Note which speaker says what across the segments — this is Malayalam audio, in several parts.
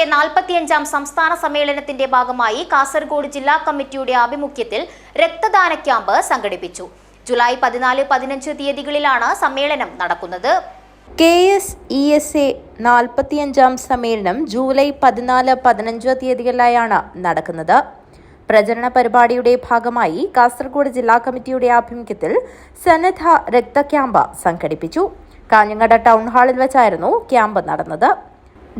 Speaker 1: എ നാൽപ്പത്തിയഞ്ചാം സംസ്ഥാന സമ്മേളനത്തിന്റെ ഭാഗമായി കാസർഗോഡ് ജില്ലാ കമ്മിറ്റിയുടെ ആഭിമുഖ്യത്തിൽ രക്തദാന ക്യാമ്പ് സംഘടിപ്പിച്ചു. ജൂലൈ പതിനാല് പതിനഞ്ച് തീയതികളിലാണ് സമ്മേളനം നടക്കുന്നത്.
Speaker 2: K S E S A നാൽപ്പത്തിയഞ്ചാം സമ്മേളനം ജൂലൈ പതിനാല് പതിനഞ്ച് തീയതികളിലായാണ് നടക്കുന്നത്. പ്രചരണ പരിപാടിയുടെ ഭാഗമായി കാസർഗോഡ് ജില്ലാ കമ്മിറ്റിയുടെ ആഭിമുഖ്യത്തിൽ സന്നദ്ധ രക്തക്യാമ്പ് സംഘടിപ്പിച്ചു. കാഞ്ഞങ്ങാട് ടൗൺ ഹാളിൽ വെച്ചായിരുന്നു ക്യാമ്പ് നടന്നത്.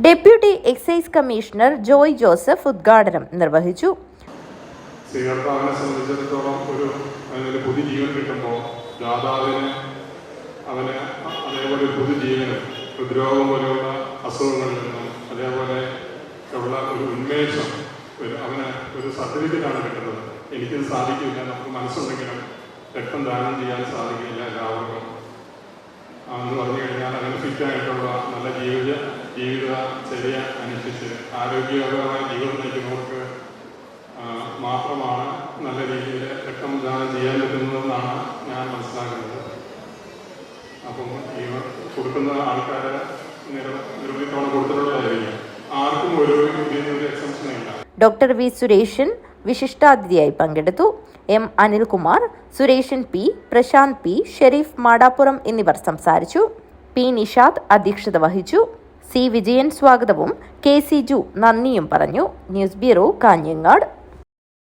Speaker 2: Deputy excise commissioner Joy Joseph ഉദ്ഘാടനം നിർവഹിച്ചു.
Speaker 3: സ്വീകർത്താവിനെ സംബന്ധിച്ചിടത്തോളം ഒരു അതിനൊരു പുതുജീവൻ കിട്ടുമ്പോൾ ദാതാവിന് അവന് അതേപോലെ പുതുജീവനും ഹൃദ്രോഗം പോലെയുള്ള അസുഖങ്ങളിൽ നിന്നും അതേപോലെ ഉള്ള ഒരു ഉന്മേഷം ഒരു അവന് ഒരു സർട്ടിഫിക്കറ്റാണ് കിട്ടുന്നത്. എനിക്കിത് സാധിക്കില്ല നമുക്ക് മനസ്സുണ്ടെങ്കിലും രക്തം ദാനം ചെയ്യാൻ സാധിക്കില്ല എല്ലാവർക്കും എന്ന് പറഞ്ഞു കഴിഞ്ഞാൽ അതിന് ഫിറ്റായിട്ടുള്ള നല്ല ജീവിത ജീവിത ചര്യ അനുസരിച്ച് ആരോഗ്യകരമായ ജീവിതം നയിക്കുന്നവർക്ക് മാത്രമാണ് നല്ല രീതിയിൽ രക്തം ദാനം ചെയ്യാൻ പറ്റുന്നതെന്നാണ് ഞാൻ മനസ്സിലാക്കുന്നത്. അപ്പം ഈ കൊടുക്കുന്ന ആൾക്കാരെ നിര- നിരവധി തവണ കൊടുത്തിട്ടുള്ളതായിരിക്കും. ആർക്കും ഒരു
Speaker 2: ഡോക്ടർ വി സുരേഷൻ വിശിഷ്ടാതിഥിയായി പങ്കെടുത്തു M Anilkumar Sureshan P Prashanth P Shareef Madappuram എന്നിവർ സംസാരിച്ചു. പി നിഷാദ് അധ്യക്ഷത വഹിച്ചു. സി വിജയൻ സ്വാഗതവും കെ സി ജു നന്ദിയും പറഞ്ഞു. News bureau Kanhangad.